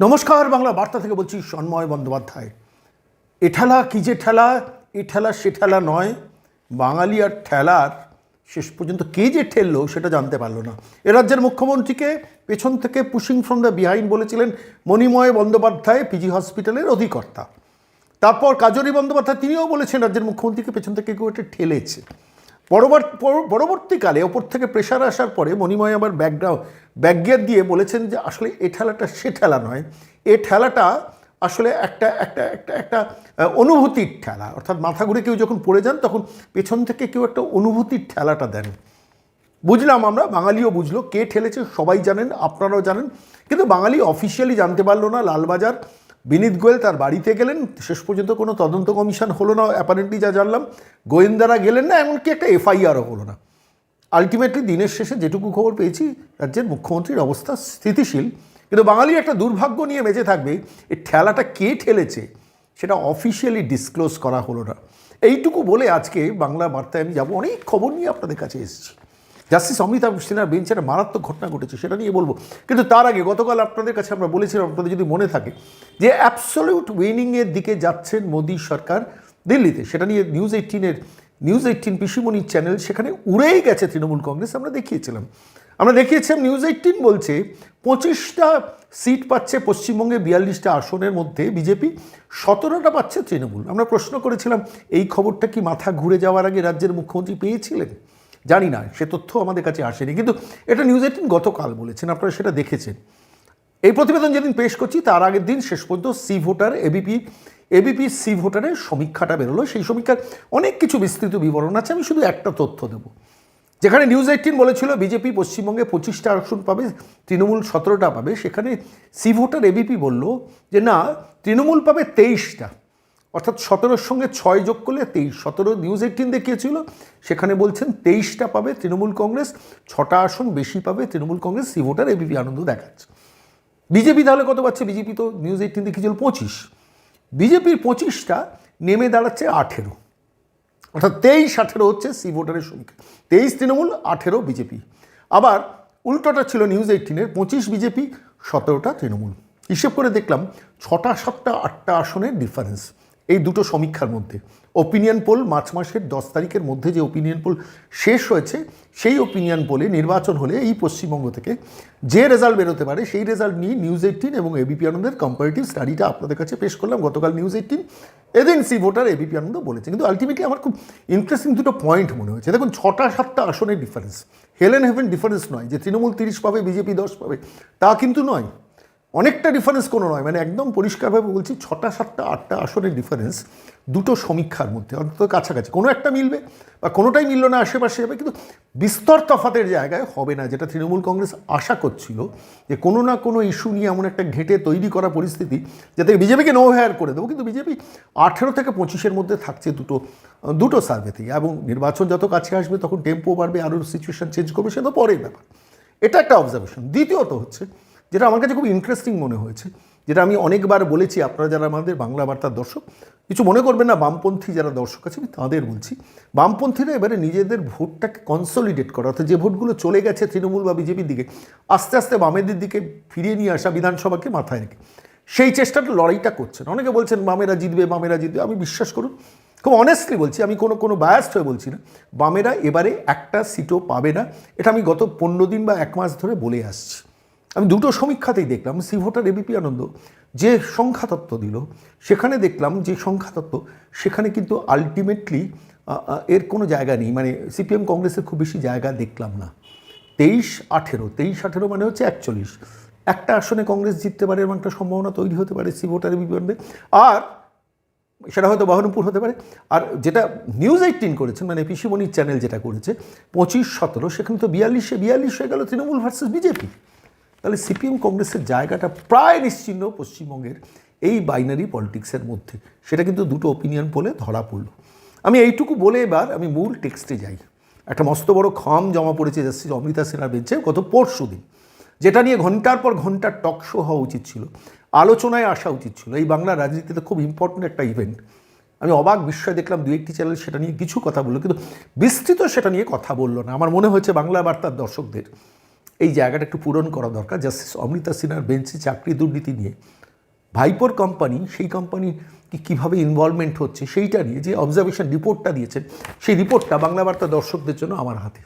নমস্কার, বাংলা বার্তা থেকে বলছি সন্ময় বন্দ্যোপাধ্যায়। এ ঠেলা কী যে ঠেলা, এ ঠেলা সে ঠেলা নয়, বাঙালি আর ঠেলার শেষ পর্যন্ত কে যে ঠেললো সেটা জানতে পারল না। এ রাজ্যের মুখ্যমন্ত্রীকে পেছন থেকে পুশিং ফ্রম দ্য বিহাইন্ড বলেছিলেন মণিময় বন্দ্যোপাধ্যায় পিজি হসপিটালের অধিকর্তা। তারপর কাজরি বন্দ্যোপাধ্যায়, তিনিও বলেছেন রাজ্যের মুখ্যমন্ত্রীকে পেছন থেকে কেউ একটা ঠেলেছে। পরবর্তীকালে ওপর থেকে প্রেশার আসার পরে মণিময় আবার ব্যাকগ্রাউন্ড ব্যাকগিয়ার দিয়ে বলেছেন যে আসলে এ ঠেলাটা সে ঠেলা নয়। এ ঠেলাটা আসলে একটা একটা একটা একটা অনুভূতির ঠেলা। অর্থাৎ মাথা ঘুরে কেউ যখন পড়ে যান তখন পেছন থেকে কেউ একটা অনুভূতির ঠেলাটা দেন। বুঝলাম আমরা, বাঙালিও বুঝলো, কে ঠেলেছে সবাই জানেন, আপনারাও জানেন। কিন্তু বাঙালি অফিসিয়ালি জানতে পারল না, লালবাজার বিনীত গোয়েল তার বাড়িতে গেলেন, শেষ পর্যন্ত কোনো তদন্ত কমিশন হলো না অ্যাপারেন্টলি যা জানলাম, গোয়েন্দারা গেলেন না, এমনকি একটা এফআইআরও হলো না। আলটিমেটলি দিনের শেষে যেটুকু খবর পেয়েছি, রাজ্যের মুখ্যমন্ত্রীর অবস্থা স্থিতিশীল, কিন্তু বাঙালি একটা দুর্ভাগ্য নিয়ে বেঁচে থাকবে, এই ঠেলাটা কে ঠেলেছে, সেটা অফিসিয়ালি ডিসক্লোজ করা হলো না। এইটুকু বলে আজকে বাংলা বার্তায় আমি যাব, অনেক খবর নিয়ে আপনাদের কাছে এসেছি। জাস্টিস অমিতাভ সিনহার বেঞ্চে একটা মারাত্মক ঘটনা ঘটেছে, সেটা নিয়ে বলব। কিন্তু তার আগে গতকাল আপনাদের কাছে আমরা বলেছিলাম, আপনাদের যদি মনে থাকে, যে অ্যাবসলিউট উইনিংয়ের দিকে যাচ্ছেন মোদী সরকার দিল্লিতে। সেটা নিয়ে নিউজ এইটিনের নিউজ এইটিন পিসিমণির চ্যানেল সেখানে উড়েই গেছে তৃণমূল কংগ্রেস, আমরা দেখিয়েছিলাম। আমরা দেখিয়েছিলাম নিউজ এইটিন বলছে, পঁচিশটা সিট পাচ্ছে পশ্চিমবঙ্গে বিয়াল্লিশটা আসনের মধ্যে বিজেপি, সতেরোটা পাচ্ছে তৃণমূল। আমরা প্রশ্ন করেছিলাম, এই খবরটা কি মাথা ঘুরে যাওয়ার আগে রাজ্যের মুখ্যমন্ত্রী পেয়েছিলেন? জানি না, সে তথ্য আমাদের কাছে আসেনি। কিন্তু এটা নিউজ এইটিন গতকাল বলেছেন, আপনারা সেটা দেখেছেন। এই প্রতিবেদন যেদিন পেশ করছি, তার আগের দিন শেষ পর্যন্ত C voter ABP ABP C ভোটারের সমীক্ষাটা বেরোলো। সেই সমীক্ষার অনেক কিছু বিস্তৃত বিবরণ আছে, আমি শুধু একটা তথ্য দেবো। যেখানে নিউজ এইটিন বলেছিল, বিজেপি পশ্চিমবঙ্গে পঁচিশটা আসন পাবে, তৃণমূল সতেরোটা পাবে। সেখানে সি ভোটার এবিপি বলল যে, না, তৃণমূল পাবে তেইশটা। অর্থাৎ সতেরোর সঙ্গে ছয় যোগ করলে তেইশ। সতেরো নিউজ এইটিন দেখিয়েছিল, সেখানে বলছেন তেইশটা পাবে তৃণমূল কংগ্রেস, ছটা আসন বেশি পাবে Trinamool Congress, C voter ABP Ananda দেখাচ্ছে। বিজেপি তাহলে কত পাচ্ছে? বিজেপি তো নিউজ এইটিন দেখিয়েছিল পঁচিশ। বিজেপির পঁচিশটা নেমে দাঁড়াচ্ছে আঠেরো। অর্থাৎ তেইশ, আঠেরো হচ্ছে সি ভোটারের সংখ্যা। তেইশ তৃণমূল, আঠেরো বিজেপি। আবার উল্টোটা ছিল নিউজ এইটিনের পঁচিশ বিজেপি, সতেরোটা তৃণমূল। হিসেব করে দেখলাম, ছটা, সাতটা, আটটা আসনের ডিফারেন্স এই দুটো সমীক্ষার মধ্যে। ওপিনিয়ন পোল মার্চ মাসের দশ তারিখের মধ্যে যে ওপিনিয়ন পোল শেষ হয়েছে, সেই ওপিনিয়ন পোলে নির্বাচন হলে এই পশ্চিমবঙ্গ থেকে যে রেজাল্ট বেরোতে পারে, সেই রেজাল্ট নিয়ে নিউজ এইটিন এবং এবিপি আনন্দের কম্পারেটিভ স্টাডিটা আপনাদের কাছে পেশ করলাম। গতকাল নিউজ এইটিন এদিন সি ভোটার এবিপি আনন্দ বলেছে। কিন্তু আলটিমেটলি আমার খুব ইন্টারেস্টিং দুটো পয়েন্ট মনে হয়েছে। দেখুন, ছটা সাতটা আসনের ডিফারেন্স হেলেন হেভেন ডিফারেন্স নয়। যে তৃণমূল তিরিশ পাবে বিজেপি দশ পাবে, তা কিন্তু নয়। অনেকটা ডিফারেন্স কোনো নয়। মানে একদম পরিষ্কারভাবে বলছি, ছটা, সাতটা, আটটা আসনের ডিফারেন্স দুটো সমীক্ষার মধ্যে, অন্তত কাছাকাছি। কোনো একটা মিলবে বা কোনোটাই মিলল না, আশেপাশে যাবে কিন্তু বিস্তর তফাতের জায়গায় হবে না, যেটা তৃণমূল কংগ্রেস আশা করছিল যে কোনো না কোনো ইস্যু নিয়ে এমন একটা ঘেঁটে তৈরি করা পরিস্থিতি যাতে বিজেপিকে নো হেয়ার করে দেবো। কিন্তু বিজেপি আঠেরো থেকে পঁচিশের মধ্যে থাকছে দুটো দুটো সার্ভেতেই এবং নির্বাচন যত কাছে আসবে তখন টেম্পো বাড়বে, আরও সিচুয়েশন চেঞ্জ করবে, সে তো পরের ব্যাপার। এটা একটা অবজারভেশন দ্বিতীয়ত হচ্ছে যেটা আমার কাছে খুব ইন্টারেস্টিং মনে হয়েছে, যেটা আমি অনেকবার বলেছি, আপনারা যারা আমাদের বাংলা বার্তার দর্শক, কিছু মনে করবেন না, বামপন্থী যারা দর্শক আছে, আমি তাঁদের বলছি, বামপন্থীরা এবারে নিজেদের ভোটটাকে কনসলিডেট করা, অর্থাৎ যে ভোটগুলো চলে গেছে তৃণমূল বা বিজেপির দিকে, আস্তে আস্তে বামেদের দিকে ফিরিয়ে নিয়ে আসা বিধানসভাকে মাথায় রেখে। সেই চেষ্টাটা লড়াইটা করছেন। অনেকে বলছেন, বামেরা জিতবে বামেরা জিতবে। আমি বিশ্বাস করুন, খুব অনেস্টলি বলছি, আমি কোনো কোনো বায়াস্ট হয়ে বলছি না। বামেরা এবারে একটা সিটও পাবে না, এটা আমি গত পনেরো দিন বা এক মাস ধরে বলে আসছি। আমি দুটো সমীক্ষাতেই দেখলাম সি ভোটার এবিপি আনন্দ যে সংখ্যাতত্ত্ব দিল, সেখানে দেখলাম যে সংখ্যাতত্ত্ব, সেখানে কিন্তু আলটিমেটলি এর কোনো জায়গা নেই মানে সিপিএম কংগ্রেসের খুব বেশি জায়গা দেখলাম না। তেইশ আঠেরো তেইশ আঠেরো মানে হচ্ছে একচল্লিশ। একটা আসনে কংগ্রেস জিততে পারে এরকম একটা সম্ভাবনা তৈরি হতে পারে সি ভোটার এবিপি আনন্দে আর, সেটা হয়তো বহরমপুর হতে পারে। আর যেটা নিউজ এইটিন করেছেন মানে পিসিমণির চ্যানেল যেটা করেছে, পঁচিশ সতেরো, সেখানে তো বিয়াল্লিশে, বিয়াল্লিশ হয়ে গেল তৃণমূল ভার্সেস বিজেপি তাহলে সিপিএম কংগ্রেসের জায়গাটা প্রায় নিশ্চিহ্ন পশ্চিমবঙ্গের এই বাইনারি পলিটিক্সের মধ্যে। সেটা কিন্তু দুটো ওপিনিয়ন পোলে ধরা পড়ল। আমি এইটুকু বলে এবার আমি মূল টেক্সটে যাই। একটা মস্ত বড় খাম জমা পড়েছে জাস্টিস অমৃতা সিনহার বেঞ্চে গত পরশু দিন। যেটা নিয়ে ঘণ্টার পর ঘণ্টার টক শো হওয়া উচিত ছিল। আলোচনায় আসা উচিত ছিল। এই বাংলা রাজনীতিতে খুব ইম্পর্টেন্ট একটা ইভেন্ট আমি অবাক বিস্ময় দেখলাম দু একটি চ্যানেল সেটা নিয়ে কিছু কথা বলল, কিন্তু বিস্তৃত সেটা নিয়ে কথা বলল না। আমার মনে হয়েছে বাংলা বার্তার দর্শকদের। এই জায়গাটা একটু পূরণ করা দরকার। জাস্টিস অমৃতা সিনহার বেঞ্চে চাকরি দুর্নীতি নিয়ে। ভাইপোর কোম্পানি সেই কোম্পানি কি কীভাবে ইনভলভমেন্ট হচ্ছে সেইটা নিয়ে যে অবজারভেশন রিপোর্টটা দিয়েছেন, সেই রিপোর্টটা বাংলা বার্তা দর্শকদের জন্য আমার হাতে।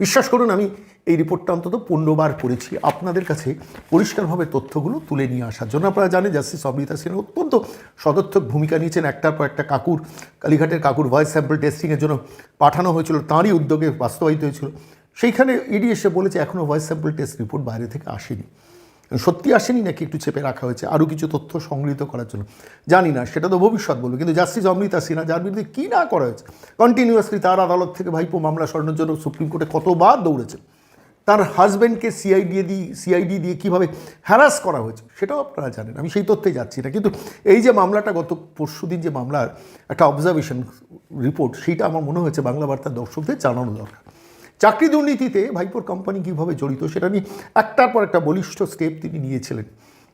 বিশ্বাস করুন, আমি এই রিপোর্টটা অন্তত পনেরোবার পড়েছি। আপনাদের কাছে পরিষ্কারভাবে তথ্যগুলো তুলে নিয়ে আসার জন্য আপনারা জানেন, জাস্টিস অমৃতা সিনহা অত্যন্ত সদর্থক ভূমিকা নিয়েছেন। একটার পর একটা কাকুর, কালীঘাটের কাকুর ভয়েস স্যাম্পল টেস্টিংয়ের জন্য পাঠানো হয়েছিল, তাঁরই উদ্যোগে বাস্তবায়িত হয়েছিল। সেইখানে ইডি এসে বলেছে এখনও ভয়েস স্যাম্পল টেস্ট রিপোর্ট বাইরে থেকে আসেনি। সত্যি আসেনি, নাকি একটু চেপে রাখা হয়েছে আরও কিছু তথ্য সংগৃহীত করার জন্য? জানি না, সেটা তো ভবিষ্যৎ বলবে, কিন্তু জাস্টিস অমৃতা সিনহা যার বিরুদ্ধে কী না করা হয়েছে? কন্টিনিউয়াসলি তার আদালত থেকে ভাইপো মামলা সরানোর জন্য সুপ্রিম কোর্টে কতবার দৌড়েছে? তার হাজব্যান্ডকে সিআইডি দিয়ে সিআইডি দিয়ে কীভাবে হ্যারাস করা হয়েছে, সেটাও আপনারা জানেন, আমি সেই তথ্যে যাচ্ছি না। কিন্তু এই যে মামলাটা, গত পরশু দিন যে মামলার একটা অবজারভেশন রিপোর্ট সেইটা আমার মনে হয়েছে বাংলা বার্তার দর্শকদের জানানো দরকার। চাকরি দুর্নীতিতে ভাইপোর কোম্পানি কীভাবে জড়িত সেটা নিয়ে একটার পর একটা বলিষ্ঠ স্টেপ তিনি নিয়েছিলেন।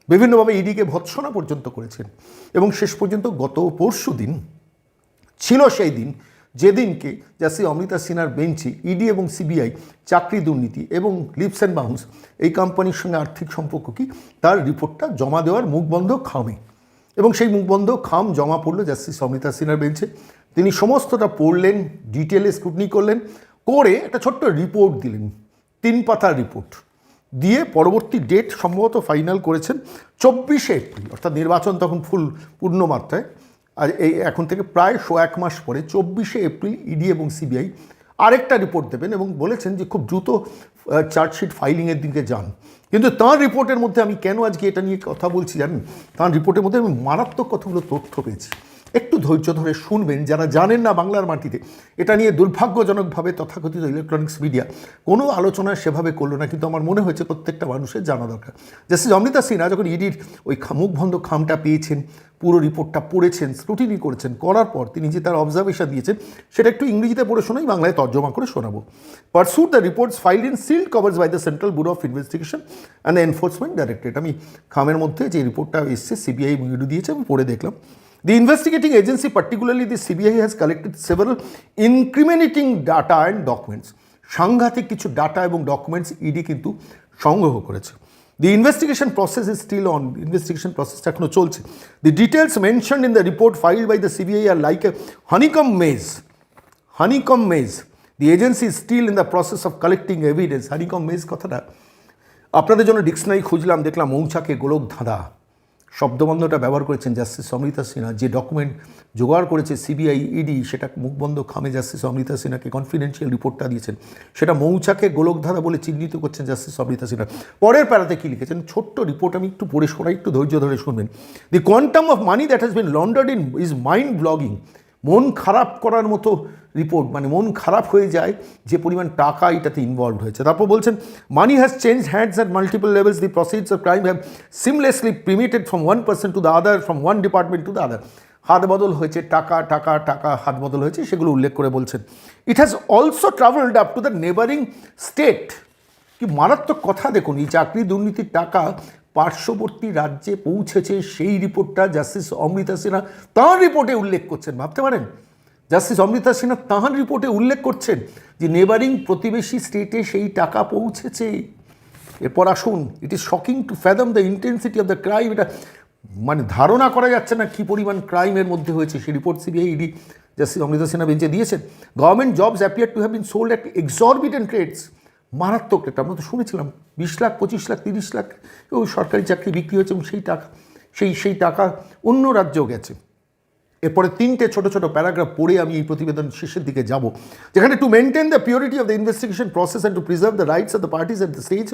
বিভিন্নভাবে ইডিকে ভৎসনা পর্যন্ত করেছেন এবং শেষ পর্যন্ত গত পরশু দিন ছিল সেই দিন যেদিনকে জাসি অমৃতা সিনহার বেঞ্চে ইডি এবং সিবিআই চাকরি দুর্নীতি এবং লিপস অ্যান্ড বাউন্স এই কোম্পানির সঙ্গে আর্থিক সম্পর্ক কি তার রিপোর্টটা জমা দেওয়ার মুখবন্ধ খামে। এবং সেই মুখবন্ধ খাম জমা পড়ল জাস্টিস অমৃতা সিনহার বেঞ্চে। তিনি সমস্তটা পড়লেন ডিটেলে স্ক্রুটনি করলেন করে একটা ছোট্ট রিপোর্ট দিলেন, তিন পাতার রিপোর্ট দিয়ে পরবর্তী ডেট সম্ভবত ফাইনাল করেছেন চব্বিশে এপ্রিল, অর্থাৎ নির্বাচন তখন ফুল পূর্ণমাত্রায়। আর এই এখন থেকে প্রায় শো, এক মাস পরে চব্বিশে এপ্রিল ইডি এবং সিবিআই আরেকটা রিপোর্ট দেবেন এবং বলেছেন যে খুব দ্রুত চার্জশিট ফাইলিংয়ের দিকে যান। কিন্তু তাঁর রিপোর্টের মধ্যে আমি কেন আজকে এটা নিয়ে কথা বলছি জানেন? তাঁর রিপোর্টের মধ্যে আমি মারাত্মক কতগুলো তথ্য পেয়েছি। একটু ধৈর্য ধরে শুনবেন যারা জানেন না বাংলার মাটিতে। এটা নিয়ে দুর্ভাগ্যজনকভাবে তথাকথিত ইলেকট্রনিক্স মিডিয়া কোনো আলোচনা সেভাবে করল না, কিন্তু আমার মনে হয়েছে প্রত্যেকটা মানুষের জানা দরকার। জাস্টিস অমৃতা সিনহা যখন ইডির ওই মুখবন্ধ খামটা পেয়েছেন, পুরো রিপোর্টটা পড়েছেন স্ক্রুটিনি করেছেন, করার পর তিনি যে তার অবজারভেশন দিয়েছেন, সেটা একটু ইংরেজিতে পড়ে শোনাই, বাংলায় তর্জমা করে শোনাবো। Pursuant the reports filed in sealed covers by the central bureau of investigation and enforcement directorate আমি খামের মধ্যে যে রিপোর্টটা এসছে সিবিআই ইডি দিয়েছে, আমি পড়ে দেখলাম। The investigating agency, particularly the CBI, has collected several incriminating data and documents. সাংঘাতিক কিছু ডাটা এবং ডকুমেন্টস ইডি কিন্তু সংগ্রহ করেছে। The investigation process is still on investigation প্রসেসটা এখনও চলছে। The details mention in the report file by the CBI are like a honeycomb maze honeycomb maze the agency is still in the process of collecting evidence honeycomb maze কথাটা আপনাদের জন্য dictionary খুঁজলাম দেখলাম মৌচাকে গোলক ধাঁধা শব্দবন্ধটা ব্যবহার করেছেন জাস্টিস অমৃতা সিনহা। যে ডকুমেন্ট জোগাড় করেছে সিবিআই ইডি সেটা মুখবন্ধ খামে জাস্টিস অমৃতা সিনহাকে কনফিডেন্সিয়াল রিপোর্টটা দিয়েছেন। সেটা মৌচাকে গোলকধারা বলে চিহ্নিত করছেন জাস্টিস অমৃতা সিনহা। পরের প্যারাতে কী লিখেছেন? ছোট্ট রিপোর্ট আমি একটু পড়ে শোনাই, একটু ধৈর্য ধরে শুনবেন। The quantum of money that has been laundered in is mind blogging মন খারাপ করার মতো রিপোর্ট মানে মন খারাপ হয়ে যায় যে পরিমাণ টাকা এটাতে ইনভলভ হয়েছে। তারপর বলছেন money has change hands at multiple levels the proceeds of crime have seamlessly permeated from one person to the other from one department to the other হাত বদল হয়েছে, টাকা টাকা টাকা, হাত বদল হয়েছে, সেগুলো উল্লেখ করে বলছেন। It has also travelled up to the neighbouring state কি মারাত্মক কথা দেখুন, এই চাকরি দুর্নীতির টাকা পার্শ্ববর্তী রাজ্যে পৌঁছেছে সেই রিপোর্টটা জাস্টিস অমৃতা সিনহা তাঁর রিপোর্টে উল্লেখ করছেন। ভাবতে পারেন? জাস্টিস অমৃতা সিনহা তাঁর রিপোর্টে উল্লেখ করছেন যে নেবারিং প্রতিবেশী স্টেটে সেই টাকা পৌঁছেছে। এরপর আসুন it is shocking to fathom the intensity of the crime এটা মানে ধারণা করা যাচ্ছে না কী পরিমাণ ক্রাইমের মধ্যে হয়েছে। সেই report CBI ED justice Amrita Sinha বেঞ্চে দিয়েছেন। Government jobs appear to have been sold at exorbitant rates মারাত্মক রেট। আমরা তো শুনেছিলাম, বিশ লাখ, পঁচিশ লাখ, তিরিশ লাখ ওই সরকারি চাকরি বিক্রি হয়েছে এবং সেই টাকা, সেই সেই টাকা অন্য রাজ্যেও গেছে। এরপরে তিনটে ছোট ছোট প্যারাগ্রাফ পড়ে আমি এই প্রতিবেদন শেষের দিকে যাব, যেখানে to maintain the purity of the investigation process and to preserve the rights of the parties at the stage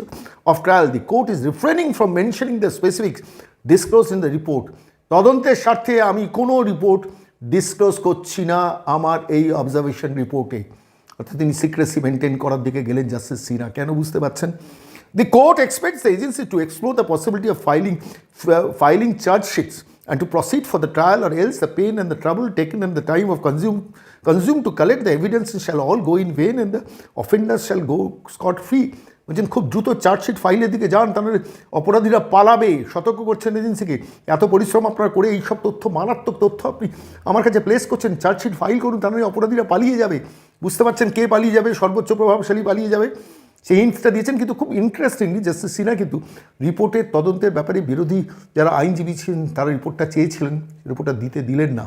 of trial the court is refraining from mentioning the specifics disclose in the report তদন্তের স্বার্থে আমি কোনো report disclose করছি না আমার এই observation রিপোর্টে অর্থাৎ তিনি সিক্রেসি মেনটেন করার দিকে গেলেন জাস্টিস সিনা কেন বুঝতে পারছেন the court expects the agency to explore the possibility of filing filing chargesheets and to proceed for the trial or else the pain and the trouble taken and the time of consumed consumed to collect the evidence shall all go in vain and the offenders shall go scot free বলছেন, খুব দ্রুত chargesheet ফাইলের দিকে যান, তাহলে অপরাধীরা পালাবে। সতর্ক করছেন এজেন্সিকে। এত পরিশ্রম আপনারা করে এই সব তথ্য, মারাত্মক তথ্য আপনি আমার কাছে প্লেস করছেন, চার্জশিট ফাইল করুন, তাহলে অপরাধীরা পালিয়ে যাবে। বুঝতে পারছেন কে পালিয়ে যাবে? সর্বোচ্চ প্রভাবশালী পালিয়ে যাবে। সেই হিন্টসটা দিয়েছেন, কিন্তু খুব ইন্টারেস্টিংলি জাস্টিস সিনহা কিন্তু রিপোর্টের তদন্তের ব্যাপারে বিরোধী যারা আইনজীবী ছিলেন, তারা রিপোর্টটা চেয়েছিলেন রিপোর্টটা দিতে দিলেন না।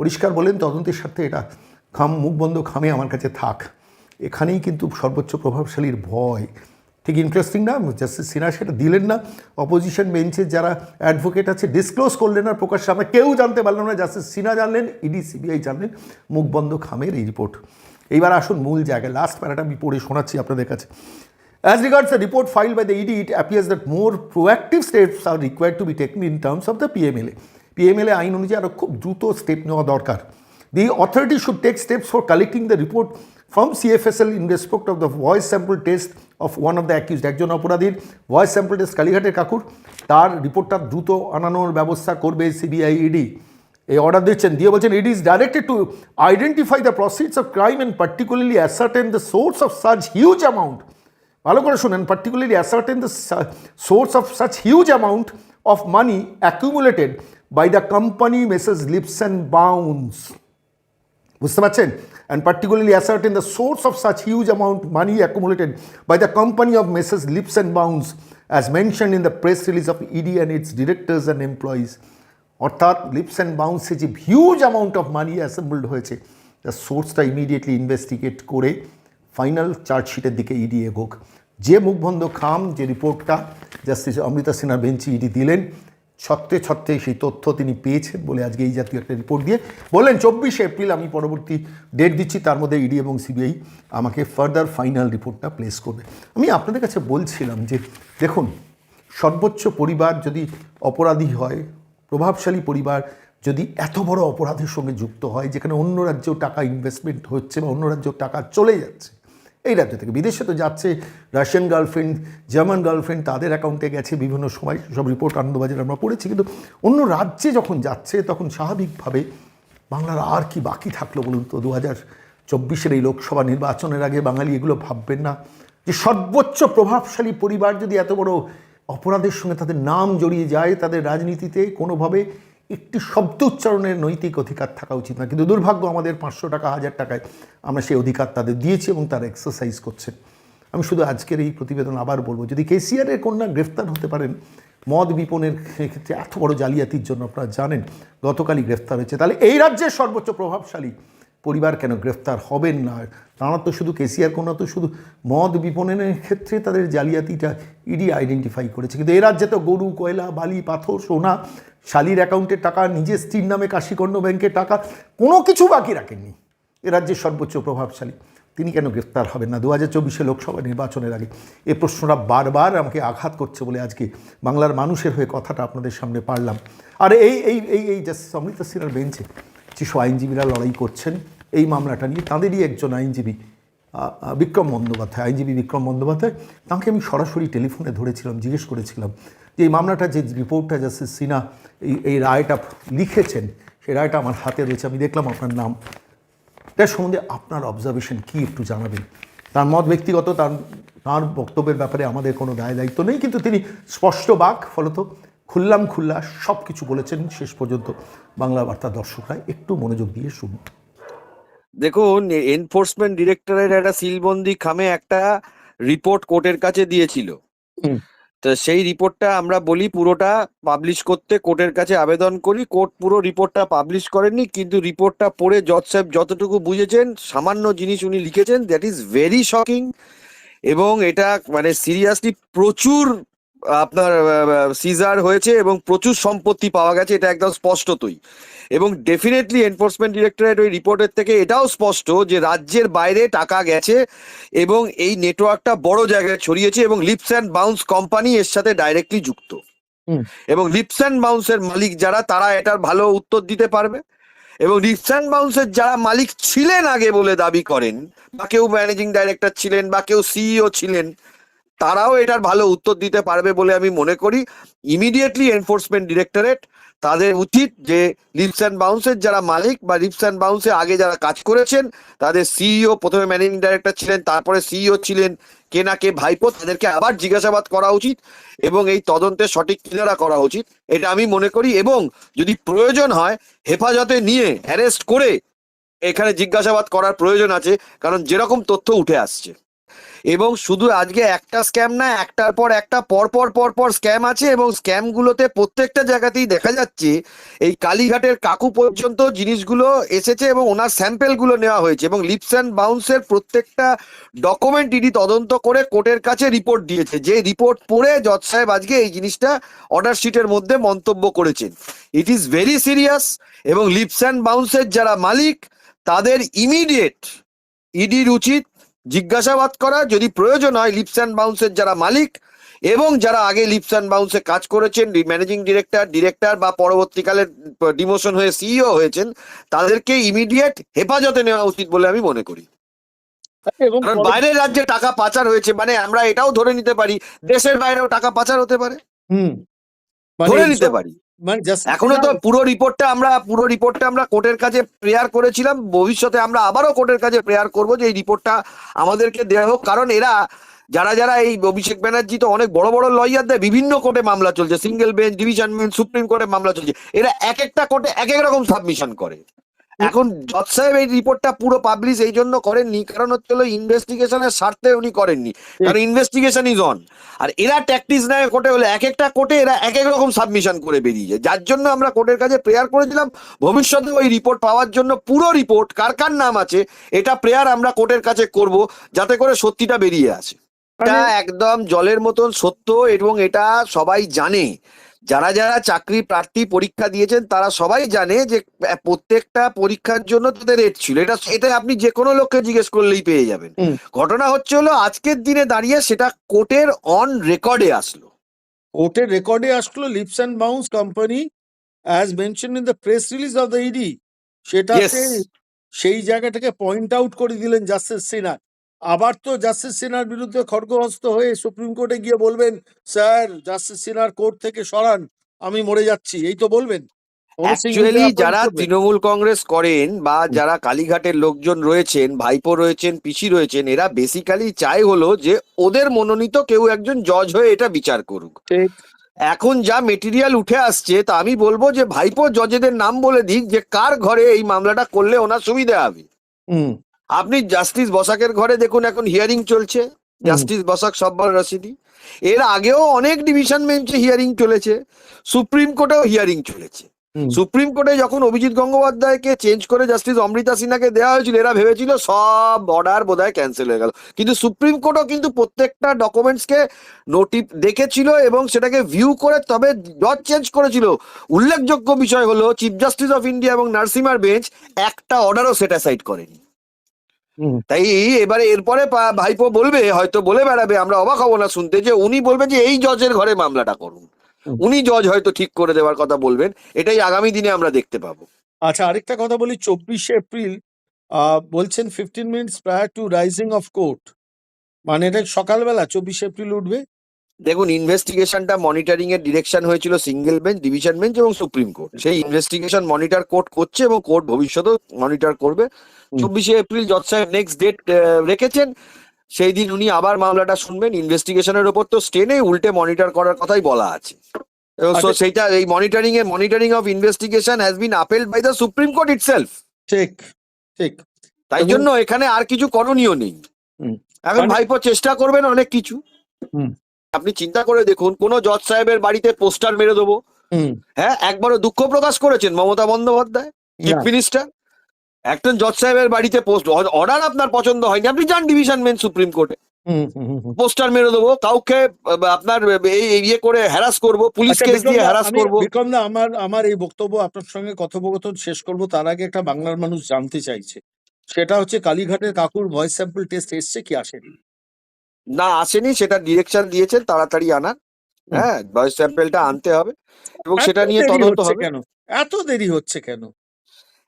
পরিষ্কার বলেন, তদন্তের স্বার্থে এটা খাম, মুখ বন্ধ, খামে আমার কাছে থাক। এখানেই কিন্তু সর্বোচ্চ প্রভাবশালীর ভয়। ঠিক ইন্টারেস্টিং না? জাস্টিস সিনহা সেটা দিলেন না। অপোজিশন বেঞ্চের যারা অ্যাডভোকেট আছে ডিসক্লোজ করলেন না প্রকাশ্যে। আমরা কেউ জানতে পারলাম না জাস্টিস সিনহা জানলেন ইডি সিবিআই জানলেন। মুখ বন্ধ খামের এই রিপোর্ট এইবার আসুন মূল জায়গায়। লাস্ট প্যারাটা আমি পড়ে শোনাচ্ছি আপনাদের কাছে। As regards the report filed by the ED, it appears that more proactive steps are required to be taken in terms of the PMLA. PMLA আইন অনুযায়ী আরও খুব দ্রুত স্টেপ নেওয়া দরকার। The authority should take steps for collecting the report from CFSL in respect of the voice sample test of one of the accused. একজন অপরাধীর voice sample test কালীঘাটের কাকুর। তার রিপোর্টটা দ্রুত আনানোর ব্যবস্থা করবে সিবিআই ইডি এই অর্ডার দিচ্ছেন। দিয়ে বলছেন it is directed to identify the proceeds of crime and particularly ascertain the source of such huge amount ভালো করে শুনেন particularly ascertain the source of such huge amount of money accumulated by the company messrs leaps and bounds বুঝতে পারছেন? And particularly ascertain the source of such huge amount money accumulated by the company of messrs leaps and bounds as mention in the press release of ED and its directors and employees অর্থাৎ lips and বাউন্সে যে huge amount of money assembled হয়েছে তার সোর্সটা immediately investigate করে final চার্জশিটের দিকে ED এগোক। যে মুখবন্ধ খাম, যে রিপোর্টটা জাস্টিস অমৃতা সিনহা বেঞ্চি ইডি দিলেন ছত্রে ছত্রে সেই তথ্য তিনি পেয়েছেন বলে আজকে এই জাতীয় একটা রিপোর্ট দিয়ে বললেন, চব্বিশে এপ্রিল আমি পরবর্তী ডেট দিচ্ছি, তার মধ্যে ইডি এবং সিবিআই আমাকে ফার্দার ফাইনাল রিপোর্টটা প্লেস করবে। আমি আপনাদের কাছে বলছিলাম যে, দেখুন, সর্বোচ্চ পরিবার যদি অপরাধী হয়, প্রভাবশালী পরিবার যদি এত বড় অপরাধের সঙ্গে যুক্ত হয়, যেখানে অন্য রাজ্যেও টাকা ইনভেস্টমেন্ট হচ্ছে বা অন্য রাজ্যেও টাকা চলে যাচ্ছে এই রাজ্য থেকে। বিদেশে তো যাচ্ছে রাশিয়ান গার্লফ্রেন্ড, জার্মান গার্লফ্রেন্ড, তাদের অ্যাকাউন্টে গেছে বিভিন্ন সময়। সব রিপোর্ট আনন্দবাজার আমরা পড়েছি, কিন্তু অন্য রাজ্যে যখন যাচ্ছে, তখন স্বাভাবিকভাবে বাংলার আর কি বাকি থাকল বলুন তো? দু হাজার চব্বিশের এই লোকসভা নির্বাচনের আগে বাঙালি এগুলো ভাববেন না। যে সর্বোচ্চ প্রভাবশালী পরিবার যদি এত বড় অপরাধের সঙ্গে তাদের নাম জড়িয়ে যায়, তাদের রাজনীতিতে কোনোভাবে একটি শব্দ উচ্চারণের নৈতিক অধিকার থাকা উচিত না। কিন্তু দুর্ভাগ্য আমাদের পাঁচশো টাকা, হাজার টাকায় আমরা সেই অধিকার তাদের দিয়েছি এবং তারা এক্সারসাইজ করছে। আমি শুধু আজকের এই প্রতিবেদন আবার বলব, যদি কেসিআরের কন্যা গ্রেফতার হতে পারেন, মদ বিপণের ক্ষেত্রে এত বড় জালিয়াতির জন্য আপনারা জানেন, গতকালই গ্রেফতার হয়েছে। তাহলে এই রাজ্যের সর্বোচ্চ প্রভাবশালী পরিবার কেন গ্রেফতার হবেন না? তারা তো শুধু কেসিআর কোনো তো শুধু মদ বিপণনের ক্ষেত্রে তাদের জালিয়াতিটা ইডি আইডেন্টিফাই করেছে। কিন্তু এ রাজ্যে তো গরু, কয়লা, বালি, পাথর, সোনা, শালির অ্যাকাউন্টের টাকা, নিজের স্ত্রীর নামে কাশীকর্ণ ব্যাংকের টাকা, কোনো কিছু বাকি রাখেননি। এ রাজ্যের সর্বোচ্চ প্রভাবশালী। তিনি কেন গ্রেফতার হবেন না? দু হাজার চব্বিশে লোকসভা নির্বাচনের আগে এ প্রশ্নটা বারবার আমাকে আঘাত করছে বলে আজকে বাংলার মানুষের হয়ে কথাটা আপনাদের সামনে পারলাম। আর এই এই এই এই জাস্টিস অমৃতা সিনহার বেঞ্চে যেসব আইনজীবীরা লড়াই করছেন এই মামলাটা নিয়ে তাদেরই একজন আইনজীবী বিক্রম বন্দ্যোপাধ্যায়, আইনজীবী বিক্রম বন্দ্যোপাধ্যায়, তাকে আমি সরাসরি টেলিফোনে ধরেছিলাম, জিজ্ঞেস করেছিলাম যে এই মামলাটা যে রিপোর্টটা জাস্টিস সিনহা এই এই রায়টা লিখেছেন, সেই রায়টা আমার হাতে রয়েছে, আমি দেখলাম আপনার নাম। এটার সম্বন্ধে আপনার অবজারভেশন কী একটু জানাবেন? তার মত ব্যক্তিগত, তার তার বক্তব্যের ব্যাপারে আমাদের কোনো দায় দায়িত্ব নেই, কিন্তু তিনি স্পষ্ট বাক, ফলত খুল্লাম খুল্লা সব কিছু বলেছেন। শেষ পর্যন্ত বাংলা বার্তা দর্শকরা একটু মনোযোগ দিয়ে শুনুন। দেখুন এনফোর্সমেন্ট ডিরেক্টরের একটা সিলবন্দি খামে একটা রিপোর্ট কোর্টের কাছে দিয়েছিল। তো সেই রিপোর্টটা আমরা বলি পুরোটা পাবলিশ করতে কোর্টের কাছে আবেদন করি। কোর্ট পুরো রিপোর্টটা পাবলিশ করেননি কিন্তু রিপোর্টটা পড়ে জজ সাহেব যতটুকু বুঝেছেন সামান্য জিনিস উনি লিখেছেন দ্যাট ইজ ভেরি শকিং এবং এটা মানে সিরিয়াসলি প্রচুর আপনার সিজার হয়েছে এবং প্রচুর সম্পত্তি পাওয়া গেছে এটা একদম স্পষ্টতই। এবং ডেফিনেটলি এনফোর্সমেন্ট ডিরেক্টরেট ওই রিপোর্টের থেকে এটাও স্পষ্ট যে রাজ্যের বাইরে টাকা গেছে এবং এই নেটওয়ার্কটা বড় জায়গায় ছড়িয়েছে এবং লিপস অ্যান্ড বাউন্স কোম্পানি এর সাথে ডাইরেক্টলি যুক্ত। এবং লিপস অ্যান্ড বাউন্সের মালিক যারা তারা এটার ভালো উত্তর দিতে পারবে। এবং লিপস অ্যান্ড বাউন্সের যারা মালিক ছিলেন আগে বলে দাবি করেন বা কেউ ম্যানেজিং ডাইরেক্টর ছিলেন বা কেউ সিইও ছিলেন তারাও এটার ভালো উত্তর দিতে পারবে বলে আমি মনে করি। ইমিডিয়েটলি এনফোর্সমেন্ট ডিরেক্টরেট তাদের উচিত যে লিপস অ্যান্ড বাউন্সের যারা মালিক বা লিপস অ্যান্ড বাউন্সে আগে যারা কাজ করেছেন, তাদের সিইও প্রথমে ম্যানেজিং ডাইরেক্টর ছিলেন, তারপরে সিইও ছিলেন কে না কে ভাইপো, তাদেরকে আবার জিজ্ঞাসাবাদ করা উচিত এবং এই তদন্তের সঠিক কিনারা করা উচিত। এটা আমি মনে করি এবং যদি প্রয়োজন হয়, হেফাজতে নিয়ে অ্যারেস্ট করে এখানে জিজ্ঞাসাবাদ করার প্রয়োজন আছে, কারণ যেরকম তথ্য উঠে আসছে। এবং শুধু আজকে একটা স্ক্যাম না, একটার পর একটা, পর পর পর পর স্ক্যাম আছে এবং স্ক্যামগুলোতে প্রত্যেকটা জায়গাতেই দেখা যাচ্ছে এই কালীঘাটের কাকু পর্যন্ত জিনিসগুলো এসেছে এবং ওনার স্যাম্পেলগুলো নেওয়া হয়েছে এবং লিপস অ্যান্ড বাউন্সের প্রত্যেকটা ডকুমেন্ট ইডি তদন্ত করে কোর্টের কাছে রিপোর্ট দিয়েছে। যে রিপোর্ট পড়ে জজ সাহেব আজকে এই জিনিসটা অর্ডার শিটের মধ্যে মন্তব্য করেছেন। ইট ইজ ভেরি সিরিয়াস এবং লিপস অ্যান্ড বাউন্সের যারা মালিক, তাদের ইমিডিয়েট ইডির উচিত জিজ্ঞাসাবাদ করা যদি প্রয়োজন হয় লিপস অ্যান্ড বাউন্সের যারা মালিক এবং যারা আগে লিপস অ্যান্ড বাউন্সে কাজ করেছেন ম্যানেজিং ডিরেক্টর ডিরেক্টর বা পরবর্তীকালে ডিমোশন হয়ে সিইও হয়েছেন তাদেরকে ইমিডিয়েট হেফাজতে নেওয়া উচিত বলে আমি মনে করি। কারণ বাইরের রাজ্যে টাকা পাচার হয়েছে মানে আমরা এটাও ধরে নিতে পারি দেশের বাইরেও টাকা পাচার হতে পারে। হুম। ধরে নিতে পারি। মানে এখনও তো পুরো রিপোর্টটা আমরা পুরো রিপোর্টটা আমরা কোর্টের কাছে প্রেয়ার করেছিলাম। ভবিষ্যতে আমরা আবারও কোর্টের কাছে প্রেয়ার করব যে এই রিপোর্টটা আমাদেরকে দেওয়া হোক। কারণ এরা যারা যারা এই অভিষেক ব্যানার্জি তো অনেক বড় বড় লয়ার দেয় বিভিন্ন কোর্টে মামলা চলছে। Single bench division bench supreme কোর্টে মামলা চলছে। এরা এক একটা কোর্টে এক এক রকম সাবমিশন করে। এখন জজ সাহেব এই রিপোর্টটা পুরো পাবলিশ এই জন্য করেননি কারণ হচ্ছে হলো ইনভেস্টিগেশনের স্বার্থে উনি করেননি। কারণ ইনভেস্টিগেশন ইজ অন আর এরা ট্যাকটিস নেয় কোর্টে হলে এক একটা কোর্টে এরা এক এক রকম সাবমিশন করে বেরিয়ে যায়। যার জন্য আমরা কোর্টের কাছে প্রেয়ার করেছিলাম ভবিষ্যতে ওই রিপোর্ট পাওয়ার জন্য পুরো রিপোর্ট কার কার নাম আছে এটা প্রেয়ার আমরা কোর্টের কাছে করব যাতে করে সত্যিটা বেরিয়ে আসে। এটা একদম জলের মতন সত্য এবং এটা সবাই জানে। যারা যারা চাকরি প্রার্থী পরীক্ষা দিয়েছেন তারা সবাই জানে যে প্রত্যেকটা পরীক্ষার জন্য তাদের রেট ছিল। এটা এটা আপনি যে কোনো লোককে জিজ্ঞেস করলেই পেয়ে যাবেন। ঘটনা হচ্ছে হলো আজকের দিনে দাঁড়িয়ে সেটা কোর্টের অন রেকর্ডে আসলো। কোর্টের রেকর্ডে আসলো Leaps and Bounds company as mention in the press release of the ED সেটাতে সেই জায়গাটাকে পয়েন্ট আউট করে দিলেন জাস্টিস সিনহা আবার তো জাস্টিস সিনহার বিরুদ্ধে খড়গহস্ত হয়ে সুপ্রিম কোর্টে গিয়ে বলবেন স্যার জাস্টিস সিনহার কোর্ট থেকে সরান আমি মরে যাচ্ছি। এই তো বলবেন। অ্যাকচুয়ালি যারা তৃণমূল কংগ্রেস করেন বা যারা কালীঘাটের লোকজন রয়েছেন ভাইপো রয়েছেন পিসি রয়েছেন এরা বেসিক্যালি চাই হলো যে ওদের মনোনীত কেউ একজন জজ হয়ে এটা বিচার করুক। এখন যা মেটেরিয়াল উঠে আসছে তা আমি বলব যে ভাইপো জজেদের নাম বলে দিক যে কার ঘরে এই মামলাটা করলে ওনার সুবিধা হবে। হুম। আপনি জাস্টিস বসাকের ঘরে দেখুন এখন হিয়ারিং চলছে। জাস্টিস বসাক সব্বার রশিদি। এর আগেও অনেক ডিভিশন বেঞ্চে হিয়ারিং চলেছে। সুপ্রিম কোর্টেও হিয়ারিং চলেছে। সুপ্রিম কোর্টে যখন অভিজিৎ গঙ্গোপাধ্যায়কে চেঞ্জ করে জাস্টিস অমৃতা সিনহাকে দেওয়া হয়েছিল এরা ভেবেছিল সব অর্ডার বোধহয় ক্যান্সেল হয়ে গেল। কিন্তু সুপ্রিম কোর্টও কিন্তু প্রত্যেকটা ডকুমেন্টসকে নোটিফ দেখেছিল এবং সেটাকে ভিউ করে তবে জজ চেঞ্জ করেছিল। উল্লেখযোগ্য বিষয় হলো চিফ জাস্টিস অফ ইন্ডিয়া এবং নার্সিমার বেঞ্চ একটা অর্ডারও সেট অ্যাসাইড করেনি। তাই এবারে এরপরে ভাইপো বলবে হয়তো বলে বেড়াবে আমরা অবাক হব না শুনতে যে উনি বলবে যে এই জজের ঘরে মামলাটা করুন। উনি জজ হয়তো ঠিক করে দেওয়ার কথা বলবেন এটাই আগামী দিনে আমরা দেখতে পাবো। আচ্ছা আরেকটা কথা বলি চব্বিশে এপ্রিল আহ, বলছেন fifteen minutes prior to rising of court মানে এটা সকালবেলা চব্বিশে এপ্রিল উঠবে। দেখুন ইনভেস্টিগেশনটা মনিটরিং এর ডিরেকশন হয়েছিল সিঙ্গেল বেঞ্চ ডিভিশন বেঞ্চ এবং সুপ্রিম কোর্ট সেই ইনভেস্টিগেশন মনিটর কোর্ট করছে এবং কোর্ট ভবিষ্যতেও মনিটর করবে। চব্বিশে এপ্রিল জজ সাহেব নেক্সট ডেট রেখেছেন। সেই দিন উনি আবার মামলাটা শুনবেন। ইনভেস্টিগেশনের ওপর তো স্টে নেই উল্টে মনিটর করার কথাই বলা আছে। so আচ্ছা। সেইটা এই monitoring A monitoring of investigation has been upheld by the supreme court itself ঠিক ঠিক। তাই জন্য এখানে আর কিছু করণীয় নেই। এখন মানে- ভাইপো চেষ্টা করবেন অনেক কিছু। আপনি চিন্তা করে দেখুন কোন জজ সাহেবের বাড়িতে পোস্টার মেরে দেবো। হ্যাঁ একবারও দুঃখ প্রকাশ করেছেন মমতা বন্দ্যোপাধ্যায় চিফ মিনিস্টার? একজন জজ সাহেবের বাড়িতে পোস্ট অর্ডার আপনার পছন্দ হয়নি আপনি যান ডিভিশন মেন সুপ্রিম কোর্টে। পোস্টার মেরে দেবো কাউকে আপনার এই ইয়ে করে হ্যারাস করব পুলিশ কেস দিয়ে হ্যারাস করব। বিক্রম দা আমার আমার এই বক্তব্য আপনার সঙ্গে কথোপকথন শেষ করব তার আগে একটা বাংলার মানুষ জানতে চাইছে। সেটা হচ্ছে কালীঘাটের কাকুর ভয়েস স্যাম্পল টেস্ট এসছে কি আসেনি? না আসেনি সেটা ডিরেকশন দিয়েছেন তাড়াতাড়ি আনার হ্যাঁ ভয়েস স্যাম্পেলটা আনতে হবে এবং সেটা নিয়ে তদন্ত হবে। কেন? এত দেরি হচ্ছে কেন?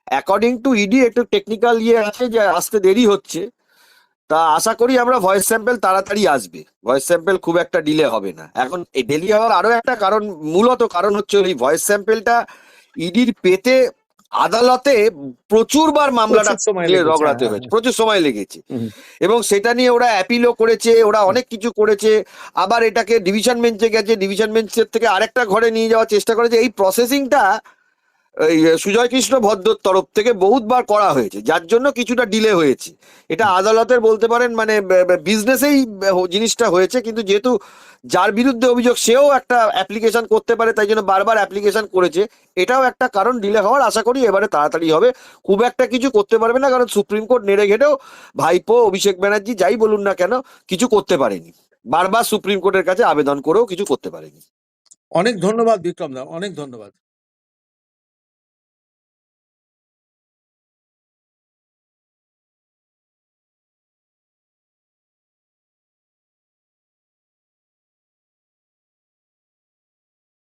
অ্যাকর্ডিং টু ইডি একটু টেকনিক্যাল ইয়ে আছে যে আসতে দেরি হচ্ছে। তা আশা করি আমরা ভয়েস স্যাম্পেল তাড়াতাড়ি আসবে। ভয়েস স্যাম্পেল খুব একটা ডিলে হবে না। এখন এই দেরি হওয়ার আরও একটা কারণ মূলত কারণ হচ্ছে ওই ভয়েস স্যাম্পেলটা ইডির পেতে আদালতে প্রচুরবার মামলাটা রগড়াতে হ্যাঁ, হয়েছে প্রচুর সময় লেগেছে। এবং সেটা নিয়ে ওরা অ্যাপিলও করেছে ওরা অনেক কিছু করেছে। আবার এটাকে ডিভিশন বেঞ্চে গেছে ডিভিশন বেঞ্চের থেকে আরেকটা ঘরে নিয়ে যাওয়ার চেষ্টা করেছে। এই প্রসেসিংটা সুজয় কৃষ্ণ ভদ্রর তরফ থেকে বহুতবার করা হয়েছে। যার জন্য কিছুটা ডিলে হয়েছে। এটা আদালতের বলতে পারেন মানে বিজনেসেই জিনিসটা হয়েছে। কিন্তু যেহেতু যার বিরুদ্ধে অভিযোগ, সেও একটা অ্যাপ্লিকেশন করতে পারে, তাই জন্য বারবার অ্যাপ্লিকেশন করেছে। এটাও একটা কারণ ডিলে হওয়ার আশা করি এবারে তাড়াতাড়ি হবে। খুব একটা কিছু করতে পারবে না, কারণ সুপ্রিম কোর্ট নেড়ে ঘেটেও ভাইপো, অভিষেক ব্যানার্জি, যাই বলুন না কেন, কিছু করতে পারেনি। বারবার সুপ্রিম কোর্টের কাছে আবেদন করেও কিছু করতে পারেনি। অনেক ধন্যবাদ বিক্রম দা অনেক ধন্যবাদ।